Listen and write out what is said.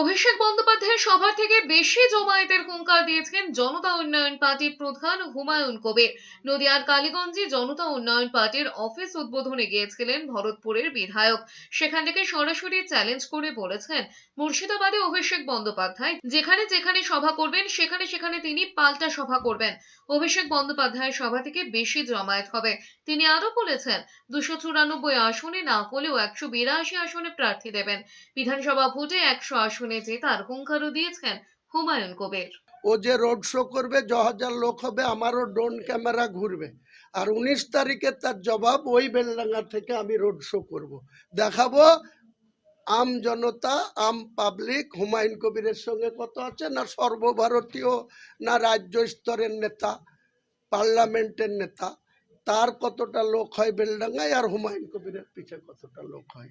অভিষেক বন্দ্যোপাধ্যায়ের সভা থেকে বেশি জমায়েতের হুঙ্কার দিয়েছেন জনতা উন্নয়ন পার্টির প্রধান হুমায়ুন কবির। নদিয়ার কালীগঞ্জে জনতা উন্নয়ন পার্টির অফিস উদ্বোধনে গিয়েছিলেন ভরতপুরের বিধায়ক। সেখান থেকে সরাসরি চ্যালেঞ্জ করে বলেছেন, মুর্শিদাবাদে অভিষেক বন্দ্যোপাধ্যায়, যেখানে যেখানে সভা করবেন, সেখানে সেখানে তিনি পাল্টা সভা করবেন। অভিষেক বন্দ্যোপাধ্যায়ের সভা থেকে বেশি জমায়েত হবে। তিনি আরও বলেছেন, দুশো চুরানব্বই আসনে না হলেও একশো বিরাশি আসনে প্রার্থী দেবেন। বিধানসভা ভোটে একশো আসনে জেতার হুঙ্কারও দিয়েছেন হুমায়ুন কবির। ও যে রোড শো করবে ছ হাজার লোক হবে, আমারও ড্রোন ক্যামেরা ঘুরবে। আর উনিশ তারিখে তার জবাব ওই বেলডাঙ্গা থেকে আমি রোড শো করব। দেখাবো, আম জনতা, আম পাবলিক, হুমায়ুন কবিরের সঙ্গে কত আছে, না সর্বভারতীয়, না রাজ্য স্তরের নেতা, পার্লামেন্টের নেতা, তার কতটা লোক হয় বেলডাঙ্গায় আর হুমায়ুন কবিরের পিছে কতটা লোক হয়।